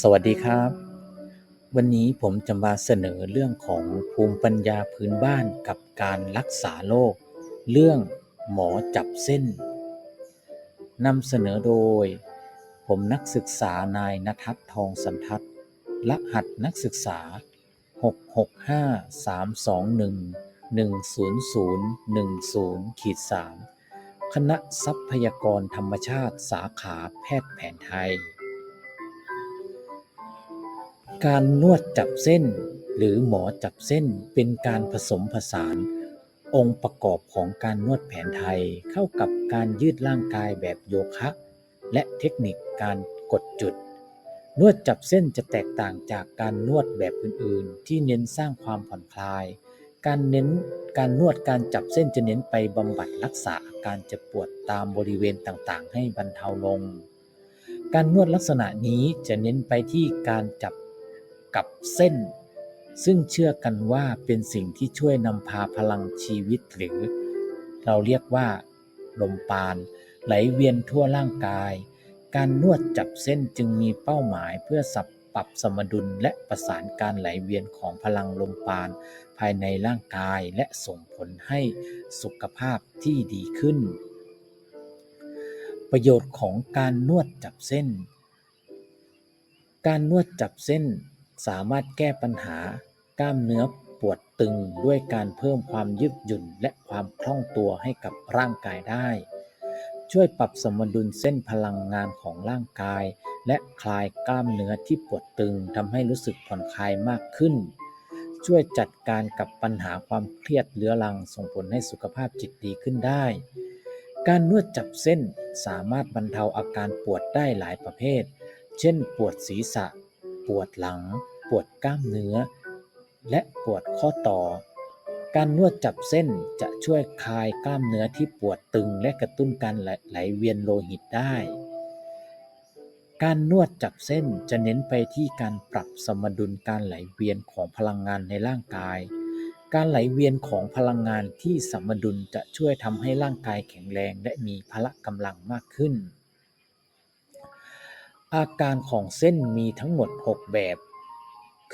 สวัสดีครับ วันนี้ผมจะมาเสนอเรื่องของภูมิปัญญาพื้นบ้านกับการรักษาโรคเรื่องหมอจับเส้นนำเสนอโดย ผมนักศึกษานายนทัศทองสันทัศรหัสนักศึกษา 665-321-10010ขีด3คณะทรัพยากรธรรมชาติสาขาแพทย์แผนไทย การนวดจับเส้น หรือหมอจับเส้นเป็นการผสมผสาน องค์ประกอบของการนวดแผนไทยเข้ากับการยืดร่างกายแบบโยคะ และเทคนิคการกดจุด นวดจับเส้นจะแตกต่างจากการนวดแบบอื่นๆ ที่เน้นสร้างความผ่อนคลาย การเน้นการนวดการจับเส้นจะเน้นไปบำบัดรักษาอาการเจ็บปวดตามบริเวณต่างๆ ให้บรรเทาลง การนวดลักษณะนี้จะเน้นไปที่การจับ กับเส้น ซึ่งเชื่อกันว่าเป็นสิ่งที่ช่วยนำพาพลังชีวิตหรือ เราเรียกว่า ลมปาน ไหลเวียนทั่วร่างกาย การนวดจับเส้นจึงมีเป้าหมายเพื่อสับปรับสมดุลและประสานการไหลเวียนของพลังลมปาน ภายในร่างกายและส่งผลให้สุขภาพที่ดีขึ้น ประโยชน์ของการนวดจับเส้น การนวดจับเส้น สามารถแก้ปัญหากล้ามเนื้อปวดตึงด้วยการเพิ่มความยืดหยุ่นและความคล่องตัวให้กับร่างกายได้ ช่วยปรับสมดุลเส้นพลังงานของร่างกาย และคลายกล้ามเนื้อที่ปวดตึงทำให้รู้สึกผ่อนคลายมากขึ้น ช่วยจัดการกับปัญหาความเครียดเรื้อรังส่งผลให้สุขภาพจิตดีขึ้นได้ การนวดจับเส้นสามารถบรรเทาอาการปวดได้หลายประเภท เช่น ปวดศีรษะ ปวดหลัง ปวดกล้ามเนื้อ และปวดข้อต่อ การนวดจับเส้นจะช่วยคลายกล้ามเนื้อที่ปวดตึงและกระตุ้นการไหลเวียนโลหิตได้ การนวดจับเส้นจะเน้นไปที่การปรับสมดุลการไหลเวียนของพลังงานในร่างกาย การไหลเวียนของพลังงานที่สมดุลจะช่วยทำให้ร่างกายแข็งแรงและมีพละกำลังมากขึ้นอาการของเส้นมีทั้งหมด 6 แบบ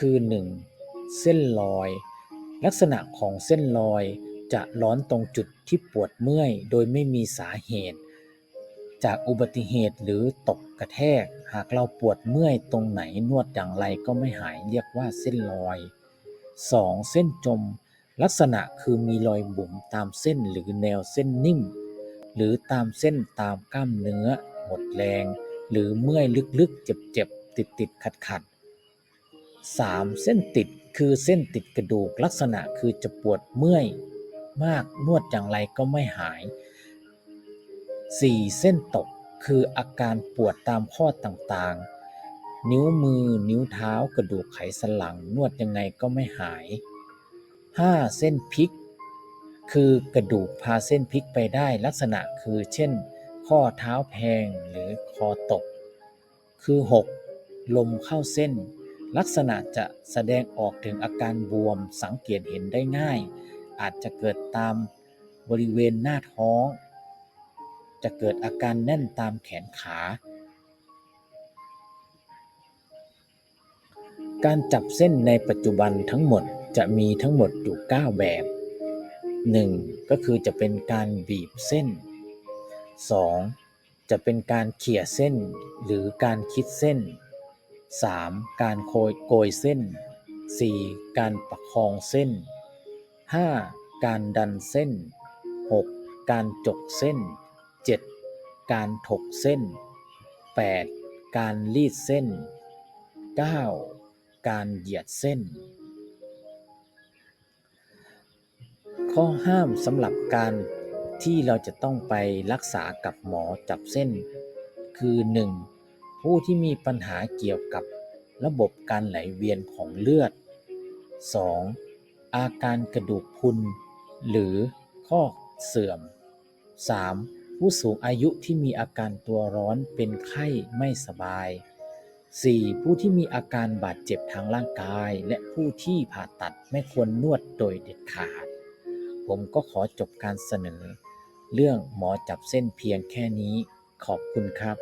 คือ 1. เส้นลอย ลักษณะของเส้นลอยจะร้อนตรงจุดที่ปวดเมื่อย โดยไม่มีสาเหตุ จากอุบัติเหตุหรือตกกระแทก หากเราปวดเมื่อยตรงไหนนวดอย่างไรก็ไม่หายเรียกว่าเส้นลอย 2. เส้นจม ลักษณะคือมีรอยบุ๋มตามเส้นหรือแนวเส้นนิ่ม หรือตามเส้นตามกล้ามเนื้อ หมดแรง หรือเมื่อยลึกๆ เจ็บๆ ติดๆขัดๆ 3. เส้นติดคือเส้นติดกระดูกลักษณะคือจะปวดเมื่อยมากนวดอย่างไรก็ไม่หาย 4. เส้นตกคืออาการปวดตามข้อต่างๆ นิ้วมือนิ้วเท้ากระดูกไขสันหลังนวดยังไงก็ไม่หาย 5. เส้นพลิก คือกระดูกพาเส้นพลิกไปได้ลักษณะคือเช่น ข้อเท้าแพงหรือคอตก คือ 6. ลมเข้าเส้น ลักษณะจะแสดงออกถึงอาการบวมสังเกตเห็นได้ง่าย อาจจะเกิดตามบริเวณหน้าท้อง จะเกิดอาการแน่นตามแขนขา การจับเส้นในปัจจุบันทั้งหมดจะมีทั้งหมดอยู่ 9 แบบ 1. ก็คือจะเป็นการบีบเส้น 2. จะเป็นการเขี่ยเส้นหรือการคิดเส้น 3. การโคยโกยเส้น 4. การประคองเส้น 5. การดันเส้น 6. การจกเส้น 7. การถกเส้น 8. การรีดเส้น 9. การเหยียดเส้น ข้อห้ามสำหรับการที่เราจะต้องไปรักษากับหมอจับเส้น คือ 1. ผู้ที่มีปัญหาเกี่ยวกับระบบการไหลเวียนของเลือด 2. อาการกระดูกพุนหรือข้อเสื่อม 3. ผู้สูงอายุที่มีอาการตัวร้อนเป็นไข้ไม่สบาย 4. ผู้ที่มีอาการบาดเจ็บทางร่างกาย และผู้ที่ผ่าตัดไม่ควรนวดโดยเด็ดขาด ผมก็ขอจบการเสนอ เรื่องหมอจับเส้นเพียงแค่นี้ ขอบคุณครับ